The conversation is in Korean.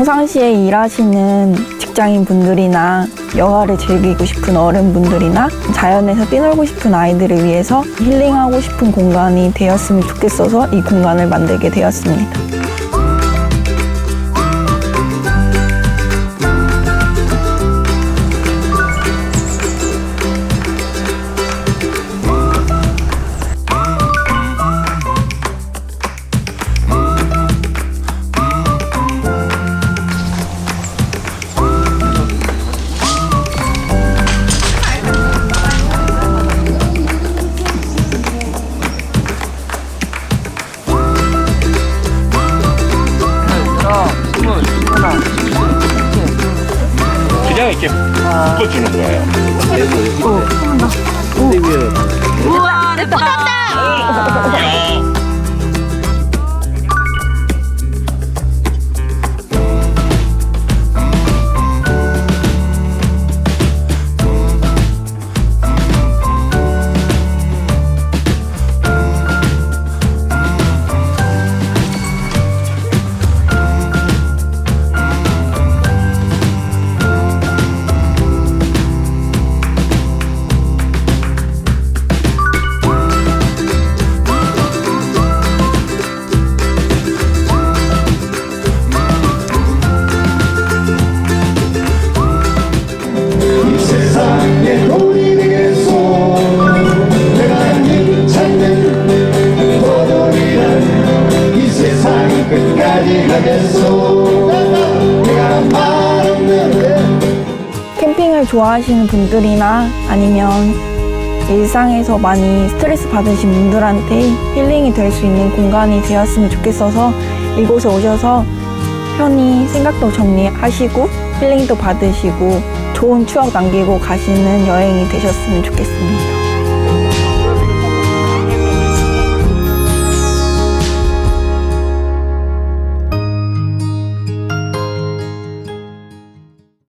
평상시에 일하시는 직장인 분들이나 여가를 즐기고 싶은 어른분들이나 자연에서 뛰놀고 싶은 아이들을 위해서 힐링하고 싶은 공간이 되었으면 좋겠어서 이 공간을 만들게 되었습니다. 그냥 이렇게 묶어주는 거예요. 세상에 캠핑을 좋아하시는 분들이나 아니면 일상에서 많이 스트레스 받으신 분들한테 힐링이 될 수 있는 공간이 되었으면 좋겠어서 이곳에 오셔서 편히 생각도 정리하시고 힐링도 받으시고 좋은 추억 남기고 가시는 여행이 되셨으면 좋겠습니다.